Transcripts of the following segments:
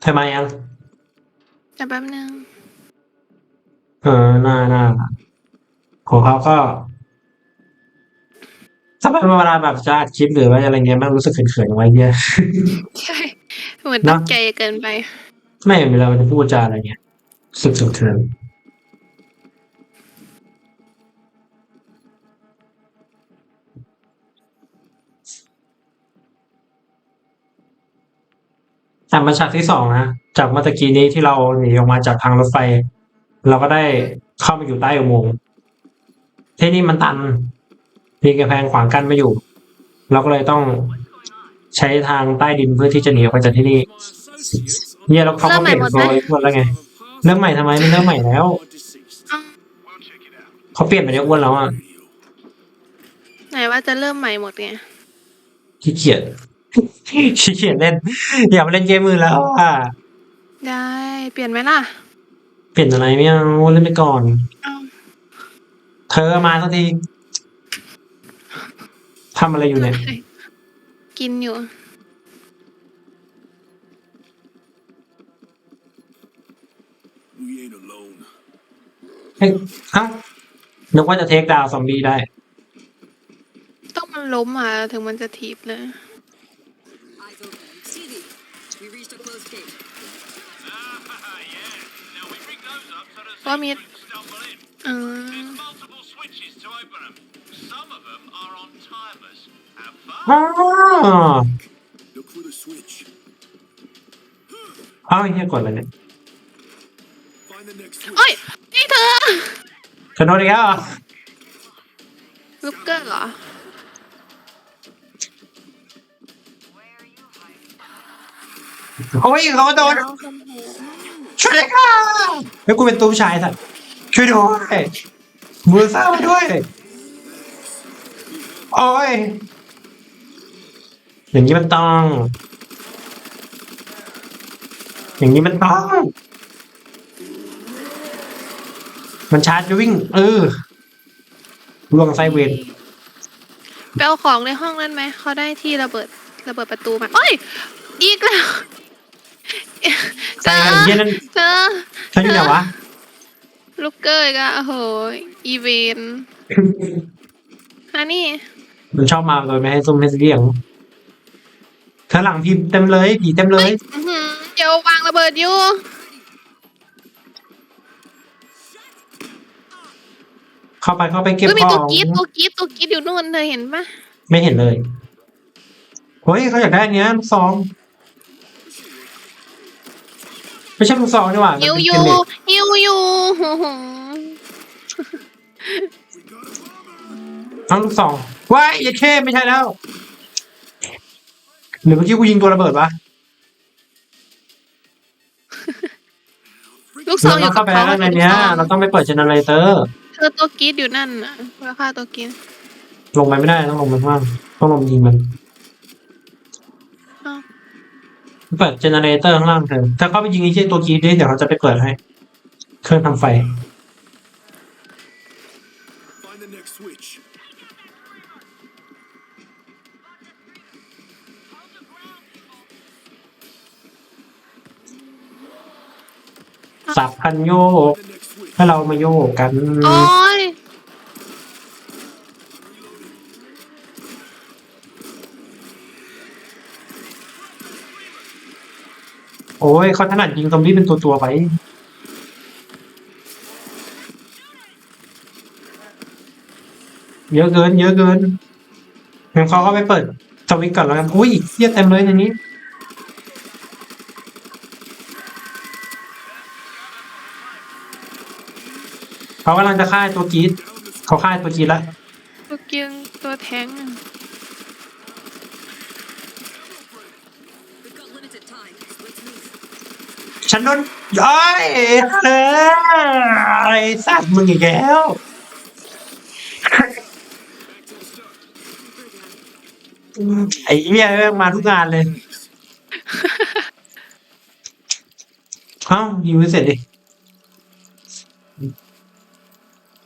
เธอมายัง แต่แป๊บนึง เออน่าน่าของเขาก็ ถ้าเป็นเวลาแบบจะอัดคลิปหรือว่าอะไรเงี้ยมันรู้สึกเขินๆไว้เงี้ยใช่ เหมือนเนอะตั้งใจเกินไป ไม่เวลามันจะพูดจาอะไรเงี้ยรู้สึกเขิน ๆแต่มาฉากที่สองนะจากเมื่อตะกี้นี้ที่เราหนีออกมาจากทางรถไฟ เราก็ได้เข้ามาอยู่ใต้อุโมงค์ที่นี่มันตันมีกระแพงขวางกั้นไม่อยู่ เราก็เลยต้องใช้ทางใต้ดินเพื่อที่จะหนีออกไปจากที่นี่เนี่ยแล้วเขาก็เปลี่ยนโซยอ้วนแล้วไงเรื่องใหม่ทำไมมันเรื่องใหม่แล้วอ้าวเขาเปลี่ยนไปในอ้วนแล้วอะไหนว่าจะเริ่มใหม่หมดไงขี้เกียจ ขี้เกียจเล่น อย่ามาเล่นเกมมือแล้วอะได้เปลี่ยนไหมล่ะ เปลี่ยนอะไรไม่เอาเล่นไปก่อนอ้าวเธอมาสักทีทำอะไรอยู่เนี่ย กินอยู่ We ain't alone. เฮ้ยเอ้านึกว่าจะเทคดาวซอมบี้ได้ ต้องมันล้มอะ ถึงมันจะถีบเลย timers. Have fun. อ๋อ Look for the switch. เอ้าเฮียกดอะไรเนี่ย Find the next switch. โอ้ยนี่เธอขอโทษอีกแล้วเหรอลูกเกอร์เหรอ โอ้ยเขาโดน ช่วยด้วยค่ะแล้วกูเป็นตู้ชายสัตว์ช่วยด้วยมือเศร้าด้วยโอ้ยอย่างนี้มันต้อง อย่างนี้มันต้อง มันชาร์จจะวิ่ง เออล่วงไซเวนไปเอาของในห้องนั้นไหม เขาได้ที่ระเบิดระเบิดประตูมาโอ้ย อีกแล้ว เวนเหี้ยนั่นเธอฉันอยู่ไหนวะลูกเกอร์อีกอะโอ้โหอีเวนอันนี้มันชอบมาโดยไม่ให้ซุ่มให้เสียงเธอหลังพิมพ์เต็มเลยผีเต็มเลยอื้อหือเดี๋ยววางระเบิดอยู่เข้าไปเข้าไปเก็บเฮ้ยมีขตัวองกรีดตัวกรีดตัวกรีดอยู่นู่นเธอเห็นปะไม่เห็นเลยเฮ้ยเขาอยากได้อันเนี้ยลูกซอง ไม่ใช่ลูกซองนี่หว่าหิวมันอเป็นยู่เกมเน็ตหิวอยู่โอ้โหเอาลูกซองว้ายอย่าเช่ไม่ใช่แล้วหรือเมื่อกี้กูยิงตัวระเบิดวะลูกซองอเรายู่เข้ากับไปเขาข้างในเนี้ย เราต้องไปเปิดเจเนเรเตอร์เธอตัวกรีดอยู่นั่นน่ะเพื่อฆ่าตัวกรีดลงไปไม่ได้ต้องลงไปข้างล่างต้องลงยิงมัน อ้าว เปิดเจเนเรเตอร์ข้างล่างเธอถ้าเข้าไปยิงไอ้เช่ตัวกรีดดิเดี๋ยวเขาจะไปเปิดให้ เครื่องทำไฟ Find the next switch. สับพันโยก The next switch. ให้เรามาโยกกันโอ้ย โอ้ยเขาถนัดยิงซอมบี้เป็นตัวตัวๆไปเยอะเกิน เยอะเกินงั้นเขาก็ไปเปิดสวิตก่อนแล้วกันอุ้ยเหี้ยเต็มเลยในนี้ เขากำลังจะฆ่าตัวกีดเขาฆ่าตัวกีดแล้วตัวเกรีดตัวแทงอะ ฉันโดนย้อยเออไอ้สัตว์มึงอีกแล้วไอ้เหี้ยมาทุกงานเลยเอ้ายิงไม่เสร็จดิ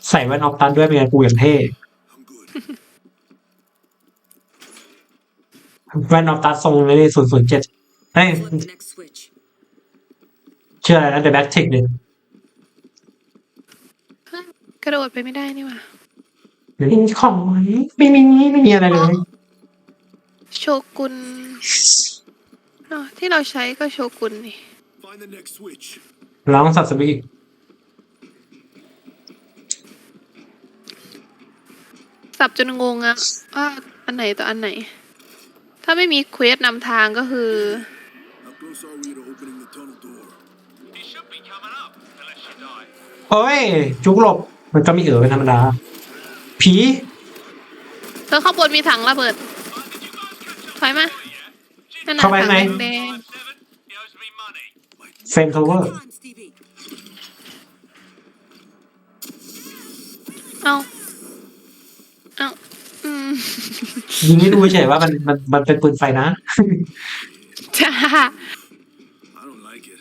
ใส่แว่นออฟตันด้วยเป็นไงกูอย่างเท่แว่นออฟตัดทรงเลยศูนย์ศูนย์เจ็ดเฮ้ย Flip the next switch. ชื่ออะไรนะเดอะแบ็กทิกเนี่ยกระโดดไปไม่ได้นี่หว่ามีของไหมไม่มีไม่มีอะไรเลยโชกุนอ้าวที่เราใช้ก็โชกุนนี่ Find the next switch. ร้องสับสบีสับจนงงอะว่าอันไหนต่ออันไหน ถ้าไม่มีเควสนำทางก็คือ How close are we to die. โอ้ย จุกหลบ มันก็มีเอ๋อเป็นธรรมดา ผีเธอข้างบนมีถังระเบิดถอยมานั่นน่ะเข้าไปถังไหนแดง Seven, he owes me money. เฟรมโทเวอร์ Come on, Stevie. ๆเอาเอาอืมยิงให้ดูเฉยๆว่ามันมันมันเป็นปืนไฟนะ จ้า I don't like it.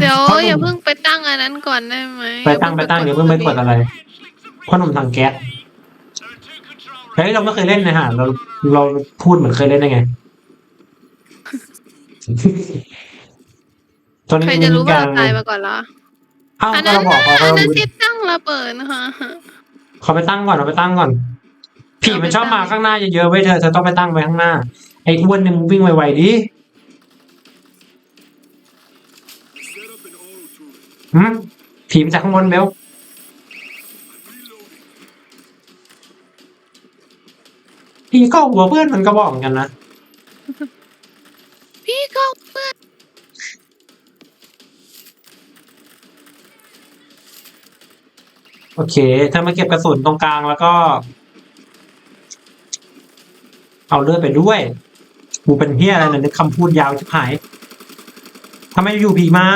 เดี๋ยวเพราะหนุ่ม อย่าเพิ่งไปตั้งอันนั้นก่อนได้ไหมไปตั้งไปตั้งเดี๋ยวเพิ่งไปกดอะไรพ่อหนุ่มทางแก๊ส There are two control เฮ้ยเราไม่เคยเล่นนะฮะเราเราพูดเหมือนเคยเล่นได้ไง ตอนนี้ใครมีจะรู้ว่าการเราตายมาก่อนเหรออ้าวอันก็นั้นเราบอกน่ะเขาอันเรานั้นที่ตั้งระเบิดนะคะเขาไปตั้งก่อนเราไปตั้งก่อนผีมันชอบมาข้างหน้าเยอะๆไว้ยเธอเธอต้องไปตั้งไว้ข้างหน้าไอ้อ้วนเนี่ยมึงวิ่งไวๆดิ Set up an auto turret. หืมผีมาจากข้างบนเบล I'm reloading. ผีก็หัวเพื่อนมันก็บอกเหมือนกันนะ พี่ก็เพื่อนโอเคเธอมาเก็บกระสุนตรงกลางแล้วก็ เอาเลือดไปด้วย กูเป็นเฮียอะไรเนี่ยนึกคำพูดยาวชิบหายทำไมอยู่ผีมา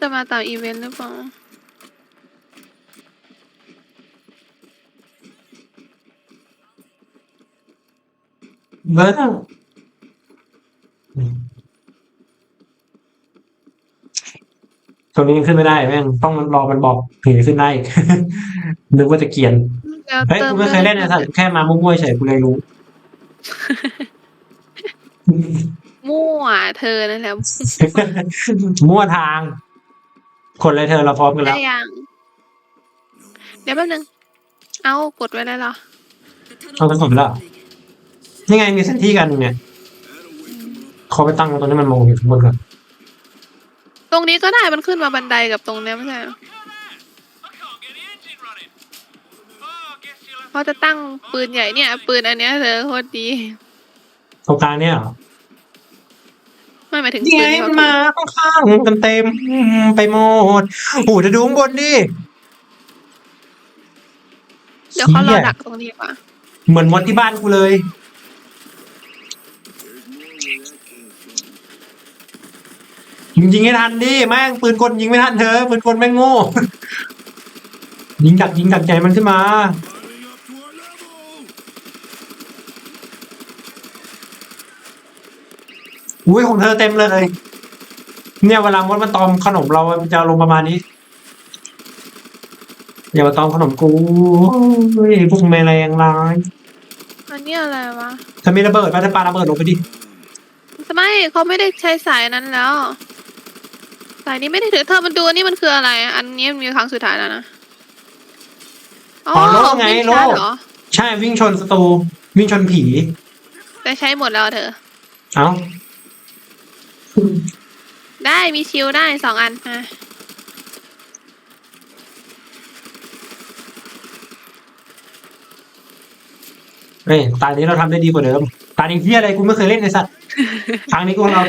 จะมาตามอีเวนต์หรือเปล่าเบิร์ดอะตรงนี้ยังขึ้นไม่ได้แม่งต้องรอมันบอกผีขึ้นได้อีกนึกว่าจะเกรียนเดี๋ยวเฮ้ยเติมกูไม่เคยเล่นไอ้สัตว์แค่มามั่วๆเฉยกูเลยรู้ มั่วเธอนั่นแหละมั่วทาง คนเลยเธอเราพร้อมกันแล้ได้ว ยัง เดี๋ยวแป๊บนึง เอากดไว้แล้วเหรอ The tunnel Oh, that's not is bad. opening. นี่ไงมีเส้นที่กันเนี่ยเขาไปตั้งตรงนี้มันมองอยู่ข้างบนก่อนตรงนี้ก็ได้มันขึ้นมาบันไดกับตรงเนี้ยไม่ใช่เหรอ Look at that! I can't get the engine running. Oh, I guess you'll have เขาจะตั้งปืนใหญ่เนี่ย ปืนอันเนี้ยเธอโคตรดีตรงกลางเนี่ยเหรอ ไม่หมายถึงนี่ปืไงนที่มันเขามาข้างๆกันเต็มๆไปหมดโอ้โหจะดูข้างบนดิเดี๋ยวเขารอหี้ดักตรงนี้ดีกว่าเหมือนมดที่บ้านกูเลย There's more where that came from. ยิงยิงให้ทันดิแม่งปืนกลยิงไม่ทันเธอปืนกลแม่งโง่ ยิงดักยิงดักใจมันขึ้นมา Climbing up to our level. อุ้ยของเธอเต็มเลย เนี่ยเวลามดมันตอมขนมเรามันจะลงประมาณนี้อย่ามาตอมขนมกูเฮ้ยพวกแมลงร้ายอันนี้อะไรวะเธอมีระเบิดป่ะเธอปาระเบิดลงไปดิไม่เขาไม่ได้ใช้สายนั้นแล้ว สายนี้ไม่ได้ถือเธอมันดูอันนี่มันคืออะไร อันนี้มันมีครั้งสุดท้ายแล้วนะอ๋ออ๋อโล่ไงวิ่โล่ชาร์จเหรอใช่วิ่งชนศัตรูวิ่งชนผี แต่ใช้หมดแล้วเธอ เอ้า ได้มีชิลได้สองอันมาเฮ้ยตานี้เราทำได้ดีกว่าเดิม ตานี้เฮียอะไรกูไม่เคยเล่นในสัตว์ครั้งนี้กูเรา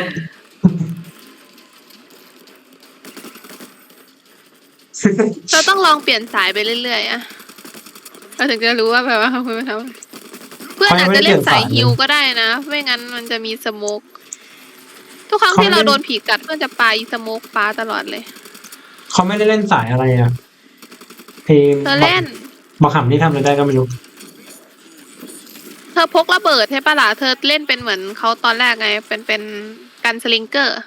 เราต้องลองเปลี่ยนสายไปเรื่อยๆอะเราถึงจะรู้ว่าแบบว่าคุณมาทำเพื่อนอาจจะเล่นสายฮิวก็ได้นะ ไม่งั้นมันจะมีสโมกทุ กครั้งที่เราโดนผีกัดเพื่อนจะปาอีสโมกปาตลอดเลยเขาไม่ได้เล่นสายอะไรอะเพลงเธอเล่นบักขำที่ทำอะไรได้ก็ไม่รู้เธอพกระเบิดใช่ปะล่ะเธอเล่นเป็นเหมือนเขาตอนแรกไง เป็นเป็นกันสลิงเกอร์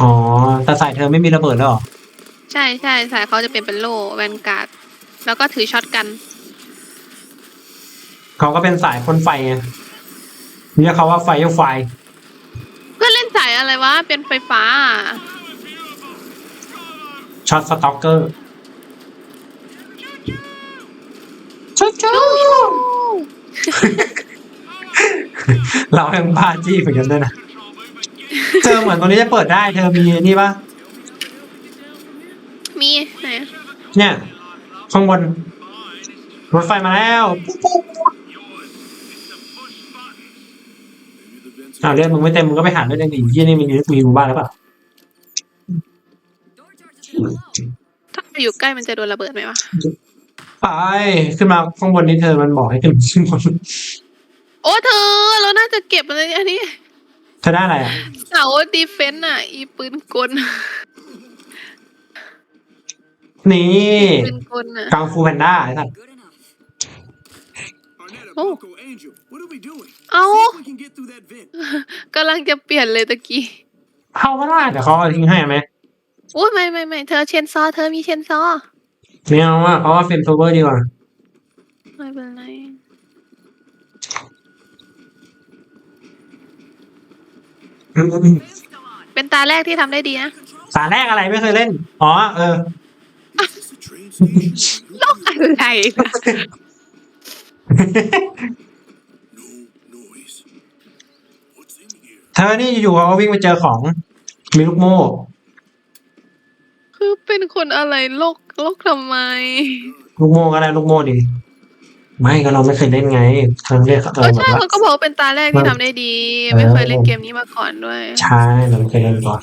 อ๋อแต่สายเธอไม่มีระเบิดแล้วเหรอใช่ใช่สายเขาจะเป็นเป็นโล่แวนการ์ดแล้วก็ถือช็อตกันเขาก็เป็นสายพ่นไฟไงเรียกเขาว่าไฟไฟเพื่อนเล่น สายอะไรวะ เป็นไฟฟ้าอะช็อตสต็อกเกอร์ชูชูเราแม่งบ้าจี้เหมือนกันด้วยนะเธอเหมือนตรงนี้จะเปิดได้ เธอมีนี่ปะมีไหนเนี่ย ข้างบน รถไฟมาแล้ว ปุ๊บปุ๊บ อ้าวเรียกมึงไม่เต็มมึงก็ไปหาเรื่องอื่นที่นี่มีมีอยู่บ้านหรือเปล่า Door charges are low. ถ้าอยู่ใกล้มันจะโดนระเบิดไหมวะไปขึ้นมาข้างบนนี้เธอมันบอกให้ขึ้นขึ้นบนโอ้เธอเราน่าจะเก็บอะไรอันนี้เธอได้อะไรอะเสาดีเฟนต์อะ อีปืนกลนี่ปืนกลอะกังฟูแพนด้าไอ้สัส Good enough. Arnetta, Oh. Bucko, Angel, what are we doing? เอ้า See if we can get through that vent. กำลังจะเปลี่ยนเลยตะกี้เข้าก็ได้แต่เขาเอาทิ้งให้ไหมโอ้ยไม่ไม่ไม่เธอเชนซอเธอมีเชนซอไม่เอาอะเพราะว่าเฟนโทเวอร์ดีกว่าไม่เป็นไรเป็นตาแรกที่ทำได้ดีนะสารแรกอะไรไม่เคยเล่น อ๋อ เออ Is this a train station? โลกอะไรนะ เธอนี่อยู่ๆเขาก็วิ่งไปเจอของ มีลูกโม่ คือเป็นคนอะไรโลกโลกทำไม ลูกโม่ก็ได้ลูกโม่ดี ไม่ก็เราไม่เคยเล่นไงครั้งแรกเอเราอแบบใช่ว่าเขาก็บอกว่าเป็นตาแรกที่ทำได้ดี ไม่เคยเล่นเกมนี้มาก่อนด้วยใช่เราไม่เคยเล่นก่อน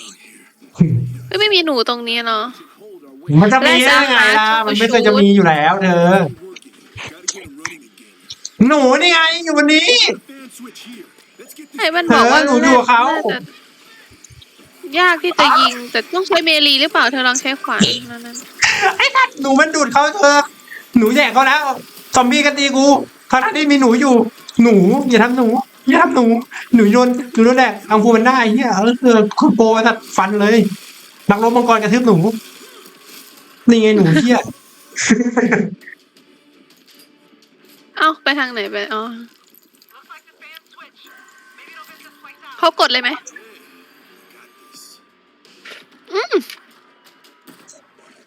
เฮ้ยไม่มีหนูตรงนี้เนาะ Hold our way. มันจะมีได้ไงล่ะมันไม่เคยจะมีอยู่แล้ว เธอ Working. Gotta get 'em running again. หนูนี่ไงอยู่วันนี้ Fan switch here. Let's get this ไอ้มันบอกว่าเออหนูอยู่กับเขา น่จะยากที่จะยิง แต่ต้องใช้เมลีหรือเปล่าเธอลองใช้ขวานนั่นนั้นไอ้สัตว์หนูมันดูดเขาเธอ หนูแดกเขาแล้วซอมบี้กันตีกูเขาทั้งที่มีหนูอยู่ หนูอย่าทำหนูอย่าทำหนู หนูโยนหนูโดนแดกอังฟูมันได้เฮียเออคือคือโปรไอ้สัตว์ฟันเลย นักรบมังกรกระทืบหนู นี่ไงหนูเฮีย เอ้าไปทางไหนไปอ๋อ เขากดเลยไหม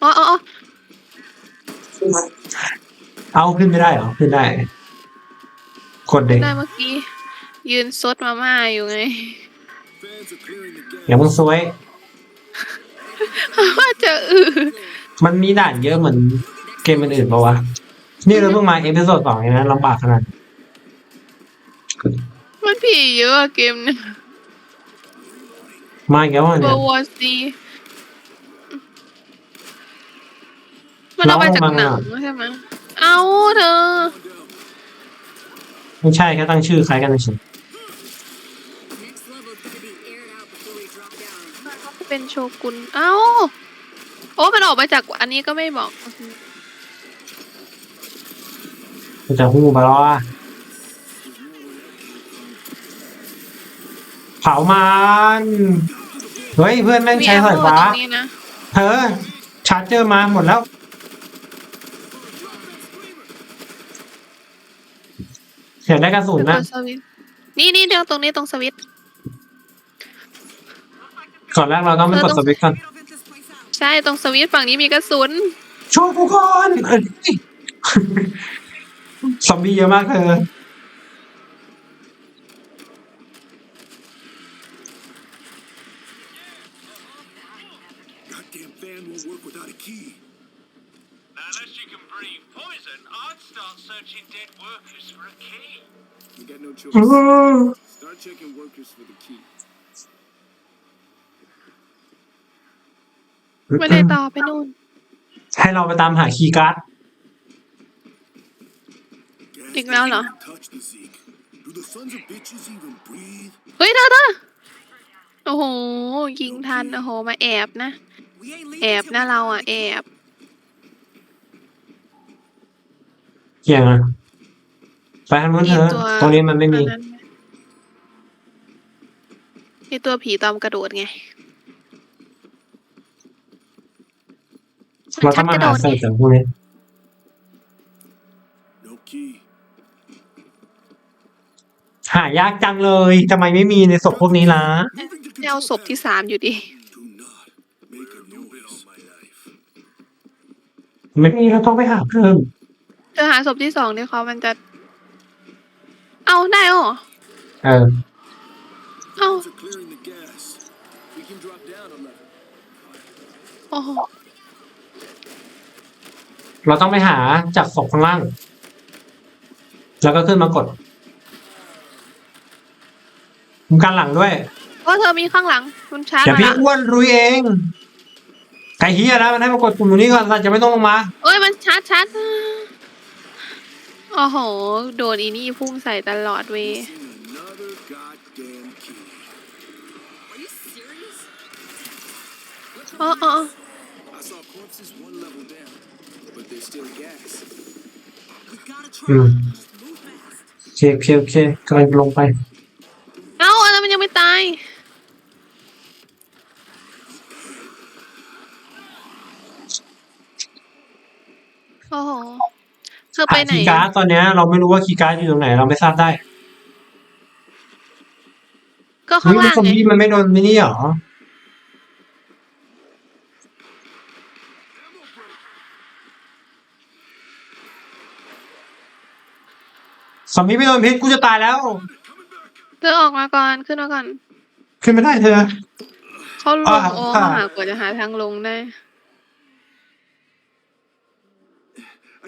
อ๋ออ๋ออ๋อเอาขึ้นไม่ได้เหรอ ขึ้นได้กดเด็กได้เมื่อกี้ ยืนซดมาม่าอยู่ไง Fans are clearing the gas. อย่ามึงซวยว่าจะอือมันมีด่านเยอะเหมือนเกมอื่นๆปะวะ นี่เราเพิ่งมาเอพิโซดสองเองนะลำบากขนาดมันผีเยอะอะเกมเนี่ย มาอีกแล้วอะโบเนี่ยวอซีมันเอามาจากหนังใช่ไหมเอาเธอ ไม่ใช่แค่ตั้งชื่อคล้ายกันเฉย Next level gotta be aired out before we drop down. เป็นโชกุน เอ้า โอ้ มันออกมาจากอันนี้ก็ไม่บอกมันจะหูไปแล้วอะ เผามันเฮ้ยเพื่อนแม่งมีใช้แอมสายโมฟ้าตรงนี้นะเธอชาร์จเจอร์มาหมดแล้วเสียได้กระสุนนะกดสวิตช์นี่นี่เดี๋ยวตรงนี้ตรงสวิตช์ก่อนแรกเราต้องไปกดสวิตช์ก่อนใช่ตรงสวิตช์ฝั่งนี้มีกระสุนช่วยกูก่อนเอ้ยซอมบี้เยอะมากเธอ start searching dead workers for a key. You got no เอ choice. อ Start checking workers for the key. ไม่ได้ต่อไปนู่น ให้เราไปตามหาคีย์การ์ด Gas Big now, doesn't no? even touch the Zeke. Do the sons of bitches even breathe? เฮ้ยเธอเธอโอ้โห ยิงทัน โอ้โห มาแอบนะ We ain't แอบนะเราอะ แอบ เกี่ยงอะไปทางนู้นเธอมีตัว ตรงนี้มันไม่มีอันนั้นมีตัวผีตอมกระโดดไงเราต้องมาหาชักกระโดดใส่ไงจากพวกนี้ No key. หายากจังเลยทำไมไม่มีในศพพวกนี้ล่ะ Moving to เนี่ยเอาศพที่สามอยู่ดี Do not make a noise. my life. ไม่มีเราต้องไปหาเพิ่ม เธอหาศพที่สองดิเขามันจะ เอาได้เหรอเออ เอา For clearing the gas. We can drop down a level. โอ้โหเราต้องไปหาจากศพข้างล่าง แล้วก็ขึ้นมากดมุมกันหลังด้วยเพราะเธอมีข้างหลังคุณชาร์จเดี๋ยวมาพี่ละอ้วนรุยเองไก่เฮียนะมันให้มากดปุ่มตรงนี้ก่อนเราจะไม่ต้องลงมา เอ้ยมันชาร์จชาร์จ โอ้โห โดนอีนี่พุ่งใส่ตลอดเวย Missing another goddamn key. Are you serious? อ๋ออ๋อ I saw corpses one level down, but there's still gas. We gotta try. อืม Just move fast. โอเคโอเคโอเคกำลังลงไป เอ้าอันนั้นมันยังไม่ตาย โอ้โห เธอไปหาไหน คีย์การ์ดตอนเนี้ยเราไม่รู้ว่าคีย์การ์ดอยู่ตรงไหน เราไม่ทราบได้ก็เฮ้ข้ายงแล้วล่างซอมไงบี้มันไม่โดนมินี่หรอซอมบี้ไม่โดนพิษกูจะตายแล้ว เธอออกมาก่อนขึ้นมาก่อน ขึ้นไม่ได้เธอ เขาลงอ่าโอ้ค่ะมาหากว่าจะหาทางลงได้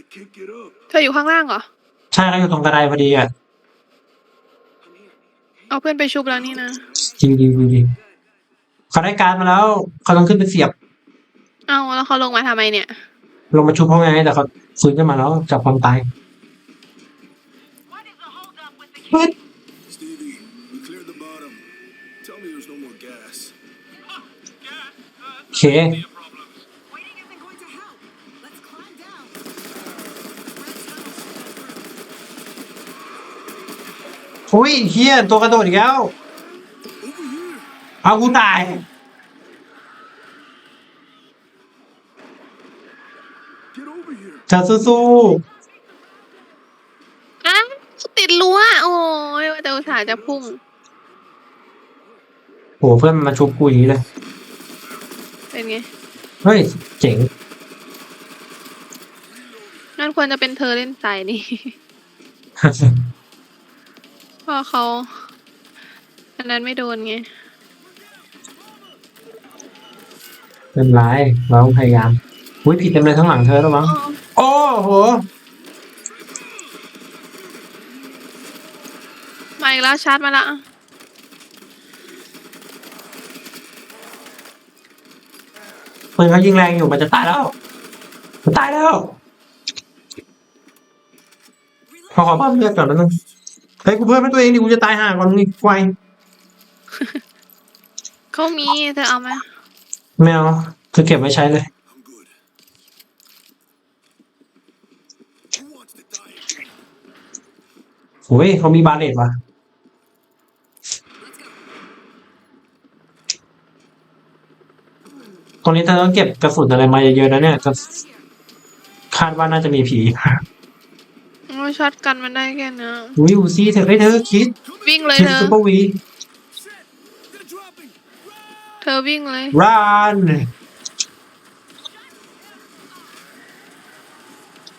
I can't get up. เธออยู่ข้างล่างเหรอ ใช่เขาอยู่ตรงกระไดพอดีอะเอาเพื่อนไปชุบแล้วนี่นะ จริงจริงจริงเขาได้การดมาแล้ว เขาต้องขึ้นไปเสียบ เอ้าแล้วเขาลงมาทำไมเนี่ย ลงมาชุบเขาไงแต่เขาฟื้นขึ้นมาแล้วจากความตาย What is the hold up with the เฮ้ย Stevie, we cleared the bottom. Tell me there's no more gas. gas? Uh, โอเค อุ้ยเฮียตัวกระโดดอีกแล้ว Over here. เอากูตาย Get over here. จะสู้อ้าวติดรั้วโอ้ยว่าแต่อุตส่าห์จะพุ่งๆโหเพื่อนมันมาชุบกูอย่างนี้เลย เป็นไงเฮ้ย เจ๋ง นั่นควรจะเป็นเธอเล่นสายนี่ เพราะเขาอันนั้นไม่โดนไงเป็นไรเราต้องพยายามอุ้ยผิดเต็มเลยทั้างหลังเธอแล้วมั้งโอ้โหมาอีกแล้วชาร์จมาละปืนเขายิงแรงอยู่มันจะตายแล้ว มันตายแล้วขอขอเพิ่มเลือดก่อนนะนึง เฮ้ยกูเพิ่มให้ตัวเองดิกูจะตายห่าก่อนนี่ไวเขามีเธอเอาไหมไม่เอาเธอเก็บไว้ใช้เลย I'm good. Who wants to die? โอ้ยเขามีบาเลตว่ะตรงนี้เธอต้องเก็บกระสุนอะไรมาเยอะๆนะเนี่ยจะคาดว่าน่าจะมีผีโอ้ย ช็อตกันมันได้แค่เนี้ยอุ้ยอูซี่เธอให้ยเธอคิดวิ่งเลยคิดเธอซูเปอร์วี They're dropping. เธอวิ่งเลยรัน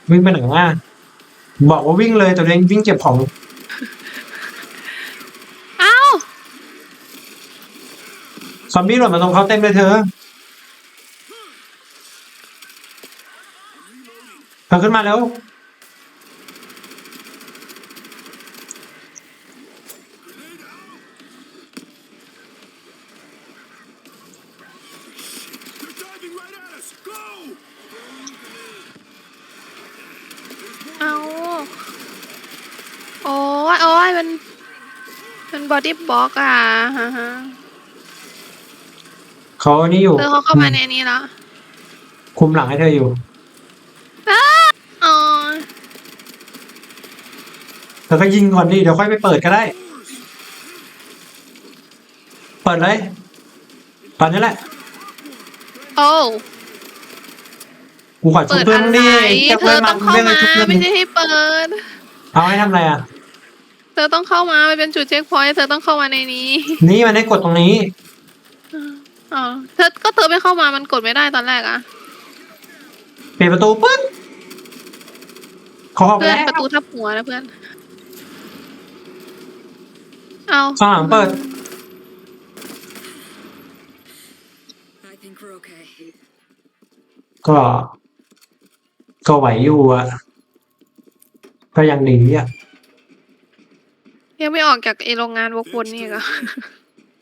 วิ่งไปไหนอะบอกว่าวิ่งเลยแต่ตัวเองวิ่งเก็บของเอ้าซอมบี้หล่นมาตรงเขาเต็มเลยเธอเธอขึ้นมาแล้ว They're diving right at us. Go! เอาโอ้ยโอ้ยมัน มันบอดี้บล็อกอะฮะฮะเขานี่อยู่ เธอเขาเข้ามาในนี้แล้วคุมหลังให้เธออยู่ อ๋อเธอก็ยิงก่อนดิเดี๋ยวค่อยไปเปิดก็ได้ เปิดเลย ตอนนี้แหละ โอ้กูขอชุเปิบดเพื่อนอะไรดิเธอต้องเข้าเพื่อนมาชุบเพื่อนไม่ใช่ให้เปิด เอาให้ทำอะไรอะเธอต้องเข้ามามันเป็นจุดเช็คพอยต์เธอต้องเข้ามาในนี้นี่มันได้กดตรงนี้ อ๋อเธอก็เธอไม่เข้ามามันกดไม่ได้ตอนแรกอะเปิดประตูปึ๊บเขาเข้าไปเพื่อนแล้วประตูทับหัวนะเพื่อน เอาข้างหลังเปิด I think we're okay. ก็ ก็ไหวอยู่อะก็ยังหนีอะ ยังไม่ออกจากไอโรงงานวกวนนี่อีก็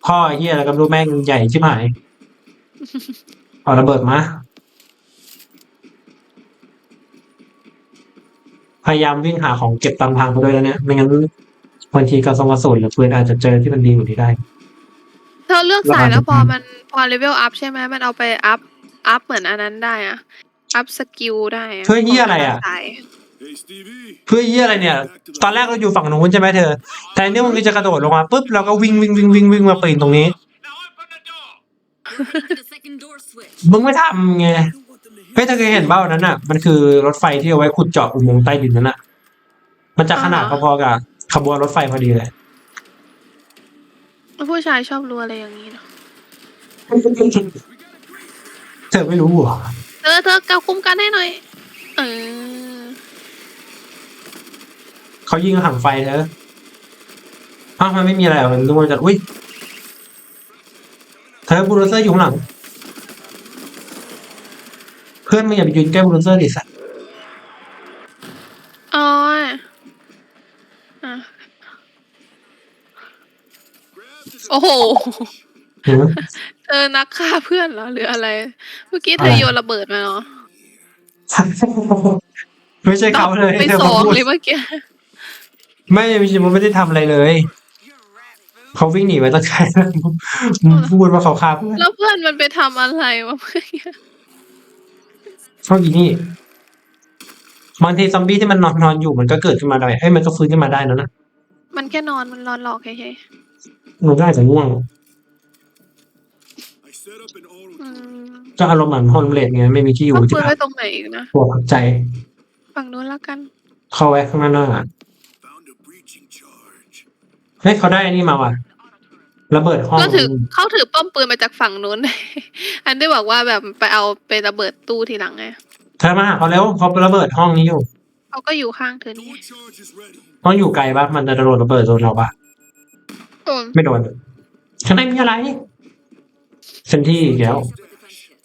พ่อไอ้เฮียแล้วก็รู้แม่งใหญ่ชิบหายเอาระเบิดมาพยายามวิ่งหาของเก็บตามทางไปด้วยแล้วเนี่ยไม่งั้นบางทีกระสงกระสุนหรือปืนอาจจะเจอที่มันดีกว่านี้ได้ เธอเลือกสายระวังแล้วพอจะพังมันพอเลเวลอัพใช่ไหมมันเอาไปอัพอัพเหมือนอันนั้นได้อะอัพสกิลได้อะเพื่อเหี้ยอะไรอะ สาย Hey, Stevie. เพื่อเยี่ยอะไรเนี่ย ตอนแรกเราอยู่ฝั่งนู้นใช่ไหมเธอแต่อันนี่มันคือจะกระโดดลงมาปุ๊บเราก็วิ่งวิ่งวิ่งวิ่งวิ่งมาปีนตรงนี้ Now open the door. We're heading to the second door switch. มึงไม่ทำไงเฮ้ยเธอเคยเห็นเบ้านั้นอะ มันคือรถไฟที่เอาไว้ขุดเจาะอุโมงค์ใต้ดินนั่นอะ มันจะขนาดพอๆกับขบวนรถไฟพอดีเลย ผู้ชายชอบรู้อะไรอย่างนี้เนาะเธอไม่รู้เหรอ เธอเธอกาคุ้มกันให้หน่อย เออ เขายิงถังไฟเธออ้าวมันไม่มีอะไรอะมันนึกว่าจะอุ้ยเธอบูลโดเซอร์อยู่ข้างหลัง เพื่อนมึงอย่าไปยืนใกล้บูลโดเซอร์ดิสัตว์อ๋ออะโอ้โห หือเธอนักฆ่าเพื่อนเหรอหรืออะไร เมื่อกี้เธออะไรโยนระเบิดมาเนาะไม่ใช่เขาเลยไปเธอสมาองพูดเลยเมื่อกี้ ไม่ไม่ใช่มันไม่ได้ทำอะไรเลยเขาวิ่งหนีไปตั้งไกลแล้วมึงพูดว่าเขาฆ่าเพื่อนแล้วเพื่อนมันไปทำอะไรวะเมื่อกี้เขาอีนี่บางทีซอมบี้ที่มันนอนนอนอยู่มันก็เกิดขึ้นมาได้เอ้ยมันก็ฟื้นขึ้นมาได้นะนะมันแค่นอนมันรอนหลอกเฉยมันก็อาจจะง่วง I set up an auto ๆอืมก็อารมณ์เหมือนโฮมเลดไงไม่มีที่อยู่ต้องที่ปืนพัไว้กตรงไหนอีกนะปวดใจ ฝั่งนู้นแล้วกัน เข้าไว้ข้างหน้า เฮ้ยเขาได้อันนี้มาว่ะระเบิดห้องก็ถือเขาถือป้อมปืนมาจากฝั่งนู้น อันได้บอกว่าแบบไปเอาไประเบิดตู้ทีหลังไงเธอมาหาเขาแล้วเขาระเบิดห้องนี้อยู่เขาก็อยู่ข้างเธอนี่ Door charge is ready. ต้องอยู่ไกลปะมันจะโดนระเบิดโดนเราปะโอ้ไม่โดนข้างในมีอะไรเซนที่อีกแล้ว Set up a defense kit.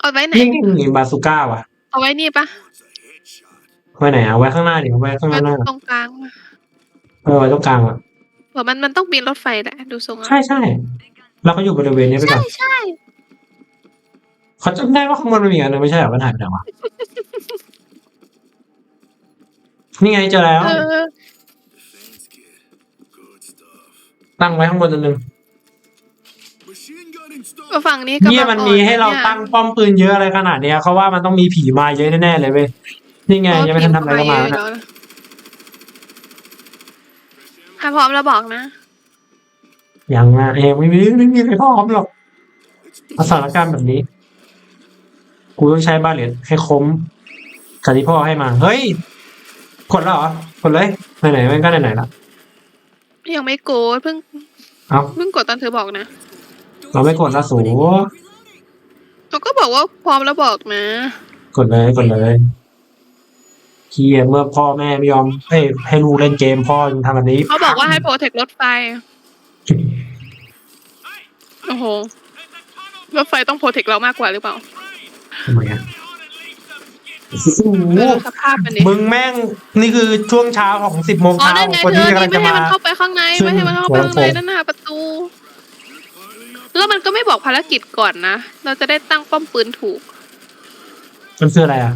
เอาไว้ไหนนี่นี่บาซูก้าว่ะ เอาไว้นี่ปะ Wants a headshot. ไว้ไหนอะไว้ข้างหน้าดิเอาไว้ข้างหไว้น้าตรงกลางปะเออไว้ตรงกลางอะ เผื่อมันมันต้องบินรถไฟแหละดูทรงอะใช่ใช่เราก็อยู่บริเวณนี้ไปก่ใช่อนใช่เขาจำได้ว่าข้างบนมันมีอันนึงไม่ใช่เหรอมันหายไปไหนวะนี่ไงเจอแล้ว เออ Defense kit. Good stuff. ตั้งไว้ข้างบนตัวหนึ่ง Machine gun installed. ก็ฝั่งนี้กำลังเนี่ยมันมีให้เราอ่อนตั้งป้อมปืนเยอะอะไรขนาดเนี้ยเขาว่ามันต้องมีผีมาเยอะแน่ๆเลยเว้ยนี่ไงเนี่ยยังไม่ทันทำอะไรก็มาแล้วเยนะอะ ถ้าพร้อมแล้วบอกนะ ยังนะเองไม่มีไม่มีใครพร้อมหรอกสถานการณ์แบบนี้ กูต้องใช้บ้านเหรียญให้คมกับที่พ่อให้มา เฮ้ยกดแล้วเหรอกดเลยไหนๆมันก็ไหนๆละยังไม่โกดเพิ่งเอาเพิ่งกดตอนเธอบอกนะเราไม่กดละสูเขาก็บอกว่าพร้อมแล้วบอกนะ กดเลยกดเลย เฮียเมื่อพ่อแม่ไม่ยอมให้ให้ลูกเล่นเกมพ่อจึงทำแบบนี้เขาบอกว่าให้โปรเทครถไฟ โอ้โห รถไฟต้องโปรเทคเรามากกว่าหรือเปล่าทำไมอะโอ้โหเออสภาพมันดิมึงแม่งนี่คือช่วงเช้าของสิบโมงอ๋อเช้านั่นของไงคนเธที่อกำลันี่งไม่จะให้มา มันเข้าไปข้างในซึ่งไม่ให้มันเข้าไปข้างในหัวลำโพงนั่นน่ะประตู Piling up. แล้วมันก็ไม่บอกภารกิจก่อนนะ เราจะได้ตั้งป้อมปืนถูก มันคืออะไรอะ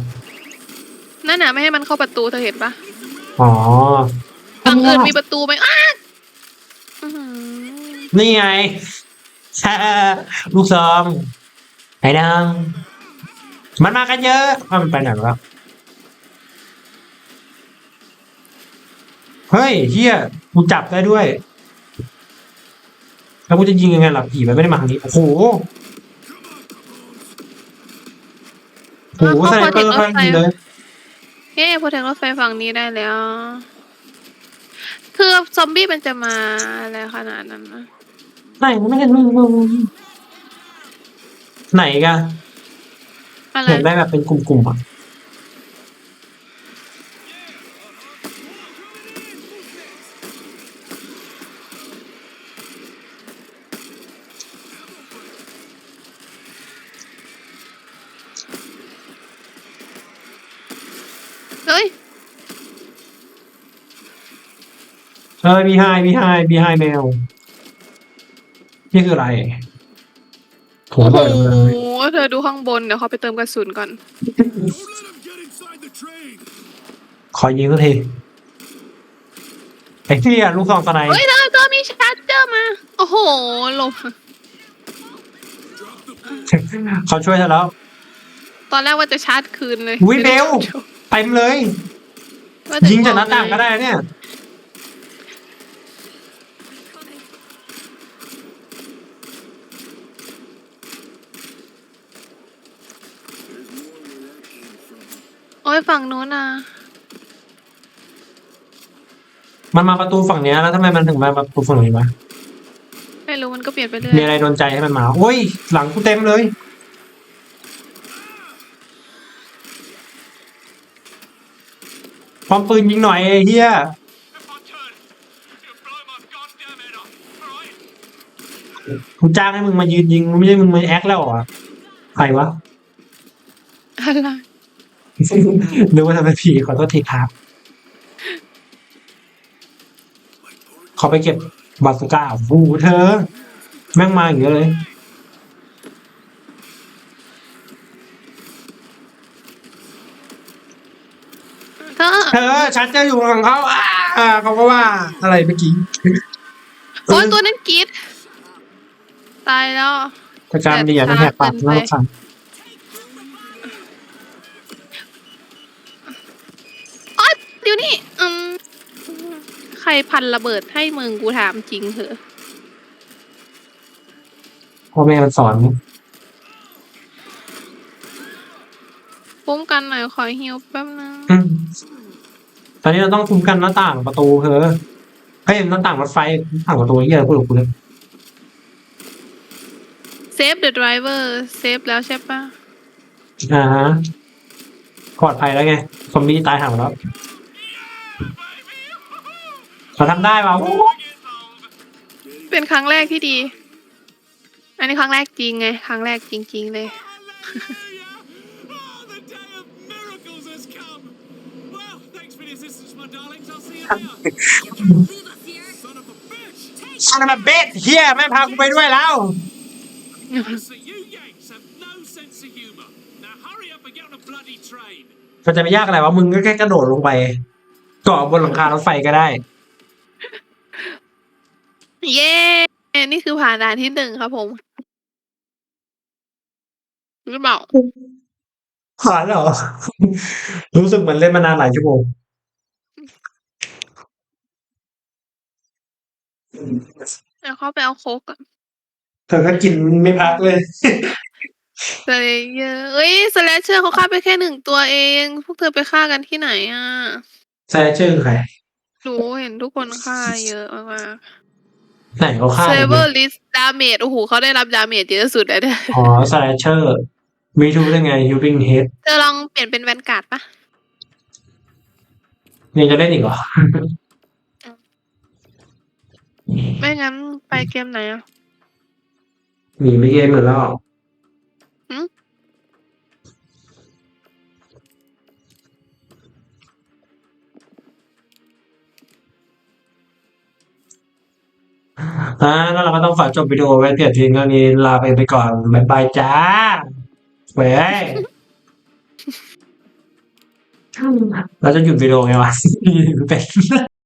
นั่นน่ะไม่ให้มันเข้าประตูเธอเห็นปะอ๋อ ฝั่งอื่นมีประตูไหมอ้าอื้อหือนี่ไง ลูกซองไอ้นางมันมากันเยอะว่ามันไปไหนวะเฮ้ยเฮียกูจับได้ด้วย แล้วกูจะยิงยังไงล่ะผีมันไม่ได้มาทางนี้ โอ้โหโอ้โหสไนเปอร์ค่อนข้างดีเลย เฮ้โปรเทงรถไฟฝั่งนี้ได้แล้ว คือซอมบี้มันจะมาอะไรขนาดนั้นนะไหนไม่เห็นมึงไหนกันอะไรเห็นได้แบบเป็นกลุ่มๆอะ เออมีไฮมีไฮมีไฮแมว นี่คืออะไรโหัวโอ้เปิดเลยโหเธอดูข้างบน เดี๋ยวเขาไปเติมกระสุนก่อน Don't let him get inside the train. ขอยิงสักทีไอ้ที่อะลูกซองสไนด์เฮ้ยเธอเธอมีชาร์จเจอร์มา โอ้โหหลบเขาช่วยเธอแล้ว ตอนแรกว่าจะชาร์จคืนเลยอุ๊ยเบล เต็มเลย ว่าจะยิงจากหน้าต่างก็ได้เนี่ย อ้ยฝั่งนู้นนะมันมาประตูฝั่งเนี้ยแล้วทำไมมันถึงมาประตูฝั่งนี้วะไม่รู้มันก็เปลี่ยนไปเรื่อมียอะไรโดนใจให้มันมาโอ้ย หลังกูเต็มเลย ความปืนยิงหน่อยไอ้เฮีย If I turn, you'll blow my goddamn head off. All right? กูจ้างให้มึงมายืนยิงไม่ใช่มึงมาแอคแล้วเหรอใครวะ อะไร นึกว่าทำเป็นผีขอโทษทีครับ ขอไปเก็บบาสุก้าโอ้โหเธอ แม่งมาอย่างเงี้ยเลยเธอเธอฉันจะอยู่ของเขาอ่าเขาก็ว่าอะไรเมื่อกี้โอ้ยตัวนั้นกรีดตายแล้วประการดีอะไม่แหกปากน่ารำคาญ อ๋อเดี๋ยวนี้อืมใครพันระเบิดให้มึงกูถามจริงเถอะพ่อแม่มันสอนปุ้มกันหน่อยขอฮิวแป๊บนึงอืมตอนนี้เราต้องคุ้มกันหน้าต่างประตูเธอเฮ้ยหน้าต่างรถไฟหน้าต่างประตูเฮียพูดกับกูเลยเซฟเดอะไดรเวอร์เซฟแล้วใช่ปะอ่าฮะปลอดภัยแล้วไงซอมบี้ตายห่างแล้ว เราทำได้ป่ะ Years old. เป็นครั้งแรกที่ดี อันนี้ครั้งแรกจริงไง ครั้งแรกจริง ๆ เลย Hallelujah! Oh, the day of miracles has come. Well, thanks for the assistance, my darlings. I'll see you now. You can't leave us here. Son of a bitch! ชันมาเบสเฮียไม่พากูไปด้วยแล้ว So you Yanks have no sense of humour. Now hurry up and get on a bloody train. มันจะไม่ยากอะไรวะ มึงก็แค่กระโดดลงไปเกาะบนหลังคารถไฟก็ได้ เย้นี่คือผ่านด่านที่หนึ่งครับผมหรือเปล่าผ่านเหรอ รู้สึกเหมือนเล่นมานานหลายชั่วโมงเดี๋ยวเขาไปเอาโค้กก่อนเธอก็กินไม่พักเลยเลยเยอะเอ้ยสแลชเชอร์เขาฆ่าไปแค่หนึ่งตัวเอง พวกเธอไปฆ่ากันที่ไหนอะแซชเชอร์คือใครรู้เห็นทุกคนฆ่าเยอะมาก ไหนเขาฆ่า เซกันเวอเนี่ยร์ลิสดาเมจโอ้โหเขาได้รับดาเมจเยอะสุดเลยเนี่ยอ๋อแซชเชอร์มีทูได้ไงยูบิงเฮดเธอลองเปลี่ยนเป็นแวนการ์ดปะยังจะเล่นอีกเหรอ ไม่งั้นไปเกมไหนอะหนีไม่เกมเหมือนแล้ว อ่าแล้วเราก็ต้องฝากจบวิดีโอไว้เพียงเพียงเท่านี้ลาไปไปก่อนบ๊ายบายจ้าเว้ยเราจะหยุดวิดีโอไงวะเป็น